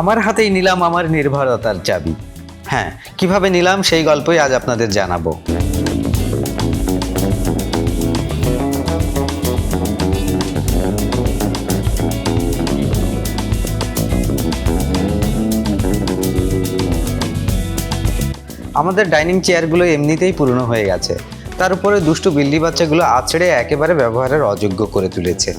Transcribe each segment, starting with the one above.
আমার হাতেই নিলাম আমার নির্ভরতার চাবি। হ্যাঁ কীভাবে নিলাম সেই গল্পই আজ আপনাদের জানাব। আমাদের ডাইনিং চেয়ারগুলো এমনিতেই পুরনো হয়ে গেছে। তার উপরে দুষ্টু বিল্লি বাচ্চাগুলো আছড়ে একেবারে ব্যবহারের অযোগ্য করে তুলেছে।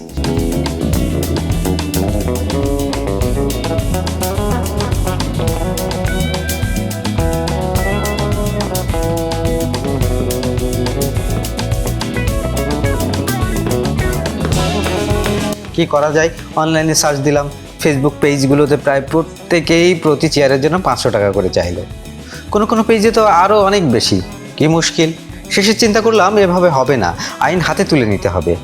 কি করা যায়? অনলাইনে সার্চ দিলাম। ফেসবুক পেজগুলোতে প্রায় প্রত্যেকেই প্রতি চেয়ারের জন্য পাঁচশো টাকা করে চাইলো। কোনো কোনো পেজে তো আরও অনেক বেশি। কি মুশকিল? শেষে চিন্তা করলাম, এভাবে হবে না। আইন হাতে তুলে নিতে হবে।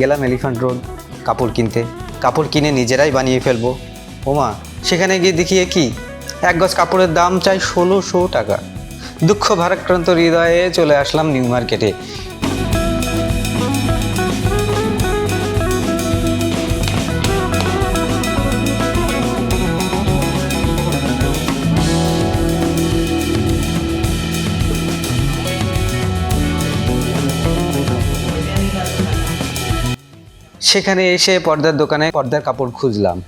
গেলাম এলিফ্যান্ট রোড, কাপড় কিনতে। কাপড় কিনে নিজেরাই বানিয়ে ফেলব। ওমা, সেখানে গিয়ে দেখিয়ে কি? এক গজ কাপড়ের দাম চাই ষোলোশো টাকা। দুঃখ ভারাক্রান্ত হৃদয়ে চলে আসলাম নিউ মার্কেটে। সেখানে এসে পর্দার দোকানে পর্দার কাপড় খুঁজলাম।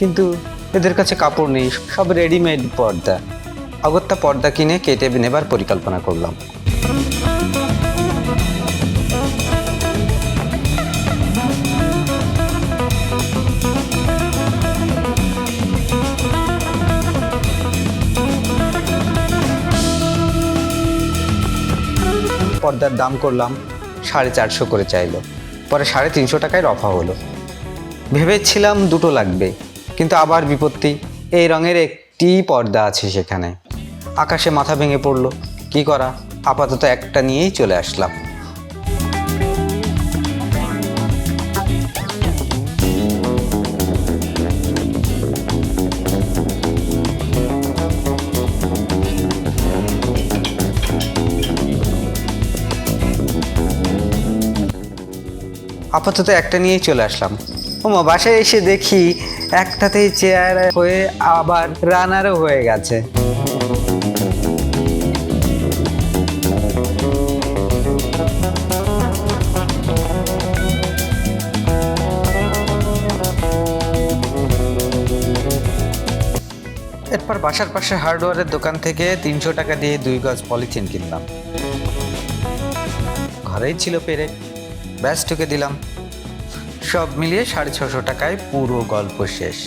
কিন্তু এদের কাছে কাপড় নেই, সব রেডিমেড পর্দা। অগত্যা পর্দা কিনে কেটে নেবার পরিকল্পনা করলাম। পর্দার দাম করলাম সাড়ে চারশো করে চাইলো। পরে সাড়ে তিনশো টাকায় রফা হলো। ভেবেছিলাম দুটো লাগবে। কিন্তু আবার বিপত্তি। এই রঙের একটি পর্দা আছে সেখানে। আকাশে মাথা ভেঙে পড়ল। কি করা? আপাতত একটা নিয়েই চলে আসলাম। আপাতত একটা নিয়েই চলে আসলাম। ওমা, বাসায় এসে দেখি একটাতেই চেয়ার হয়ে আবার রানারও হয়ে গেছে। এরপর বাসার পাশে হার্ডওয়ারের দোকান থেকে তিনশো টাকা দিয়ে দুই গজ পলিথিন কিনলাম। ঘরেই ছিল পেরে ব্যাস ঠুকে দিলাম। সব মিলিয়ে সাড়ে ছশো টাকায় পুরো গল্প শেষ।